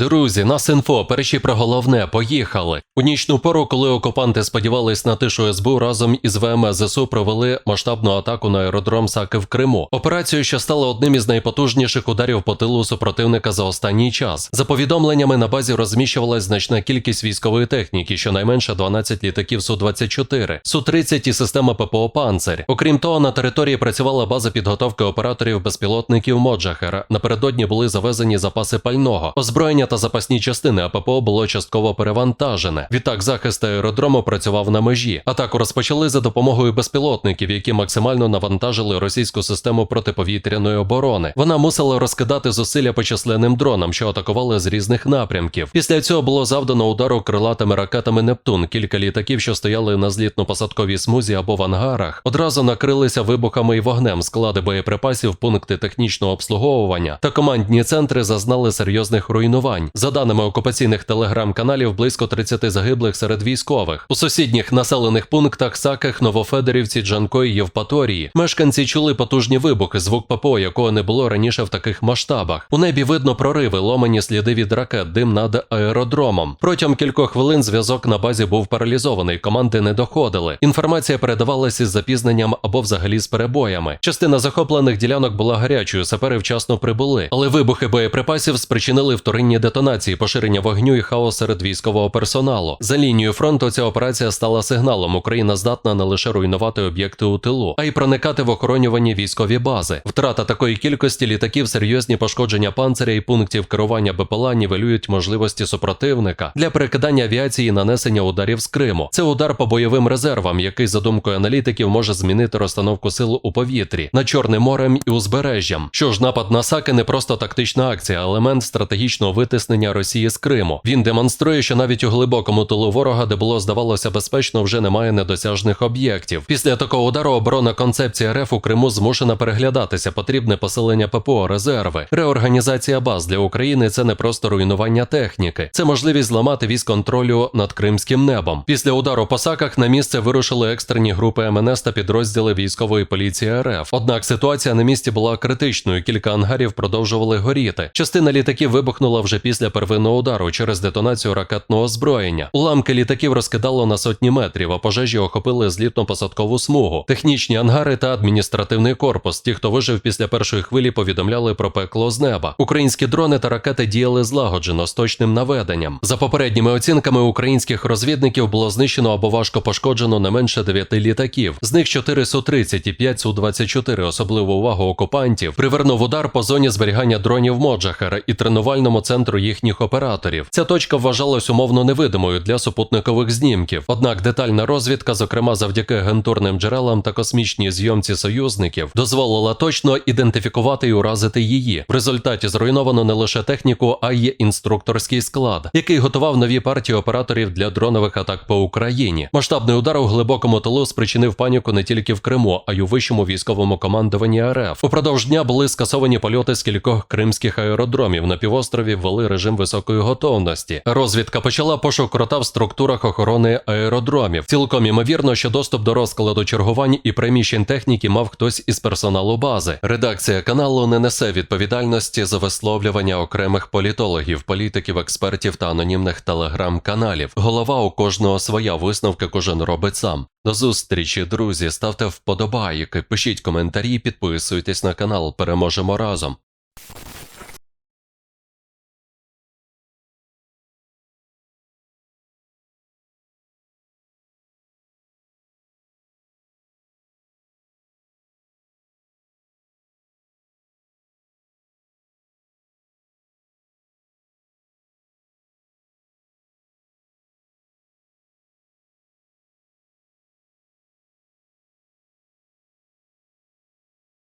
Друзі, нас інфо, перші про головне, поїхали. У нічну пору, коли окупанти сподівались на тишу СБУ, разом із ВМС ЗСУ провели масштабну атаку на аеродром Саки в Криму. Операцію, що стала одним із найпотужніших ударів по тилу супротивника за останній час. За повідомленнями на базі розміщувалась значна кількість військової техніки, щонайменше 12 літаків Су-24, Су-30 і система ППО «Панцирь». Окрім того, на території працювала база підготовки операторів безпілотників Моджахера. Напередодні були завезені запаси пального, озброєння та запасні частини, а ППО було частково перевантажене. Відтак захист аеродрому працював на межі. Атаку розпочали за допомогою безпілотників, які максимально навантажили російську систему протиповітряної оборони. Вона мусила розкидати зусилля по численним дронам, що атакували з різних напрямків. Після цього було завдано удару крилатими ракетами Нептун. Кілька літаків, що стояли на злітно-посадковій смузі або в ангарах, одразу накрилися вибухами і вогнем. Склади боєприпасів, пункти технічного обслуговування та командні центри зазнали серйозних руйнувань. За даними окупаційних телеграм-каналів, близько 30 загиблих серед військових. У сусідніх населених пунктах Саках, Новофедорівці, Джанко і Євпаторії мешканці чули потужні вибухи, звук ППО, якого не було раніше в таких масштабах. У небі видно прориви, ломані сліди від ракет, дим над аеродромом. Протягом кількох хвилин зв'язок на базі був паралізований, команди не доходили. Інформація передавалася із запізненням або взагалі з перебоями. Частина захоплених ділянок була гарячою, сапери вчасно прибули, але вибухи боєприпасів спричинили вторинні детонації, поширення вогню і хаос серед військового персоналу. За лінією фронту ця операція стала сигналом. Україна здатна не лише руйнувати об'єкти у тилу, а й проникати в охоронювані військові бази. Втрата такої кількості літаків, серйозні пошкодження панциря і пунктів керування БПЛА нівелюють можливості супротивника для перекидання авіації і нанесення ударів з Криму. Це удар по бойовим резервам, який, за думкою аналітиків, може змінити розстановку сил у повітрі над Чорним морем і узбережжям. Що ж, напад на Саки не просто тактична акція, а елемент стратегічного витиснення Росії з Криму. Він демонструє, що навіть у глибокому тилу ворога, де було здавалося безпечно, вже немає недосяжних об'єктів. Після такого удару оборонна концепція РФ у Криму змушена переглядатися. Потрібне посилення ППО, резерви, реорганізація баз для України. Це не просто руйнування техніки, це можливість зламати військ контролю над кримським небом. Після удару по саках на місце вирушили екстрені групи МНС та підрозділи військової поліції РФ. Однак ситуація на місці була критичною. Кілька ангарів продовжували горіти. Частина літаків вибухнула вже після первинного удару через детонацію ракетного озброєння. Уламки літаків розкидало на сотні метрів, а пожежі охопили злітно-посадкову смугу, технічні ангари та адміністративний корпус. Ті, хто вижив після першої хвилі, повідомляли про пекло з неба. Українські дрони та ракети діяли злагоджено з точним наведенням. За попередніми оцінками українських розвідників було знищено або важко пошкоджено не менше 9 літаків. З них 4 Су-30 і 5 Су-24. Особливу увагу окупантів привернув удар по зоні зберігання дронів Моджахера і тренувальному центру їхніх операторів. Ця точка вважалась умовно невидимою для супутникових знімків. Однак детальна розвідка, зокрема завдяки агентурним джерелам та космічній зйомці союзників, дозволила точно ідентифікувати і уразити її. В результаті зруйновано не лише техніку, а й інструкторський склад, який готував нові партії операторів для дронових атак по Україні. Масштабний удар у глибокому тилу спричинив паніку не тільки в Криму, а й у вищому військовому командуванні РФ. Упродовж дня були скасовані польоти з кількох кримських аеродромів. На півострові ввели режим високої готовності. Розвідка почала пошук крота в структурах охорони аеродромів. Цілком імовірно, що доступ до розкладу чергувань і приміщень техніки мав хтось із персоналу бази. Редакція каналу не несе відповідальності за висловлювання окремих політологів, політиків, експертів та анонімних телеграм-каналів. Голова у кожного своя висновки кожен робить сам. До зустрічі, друзі. Ставте вподобайки, пишіть коментарі, підписуйтесь на канал. Переможемо разом.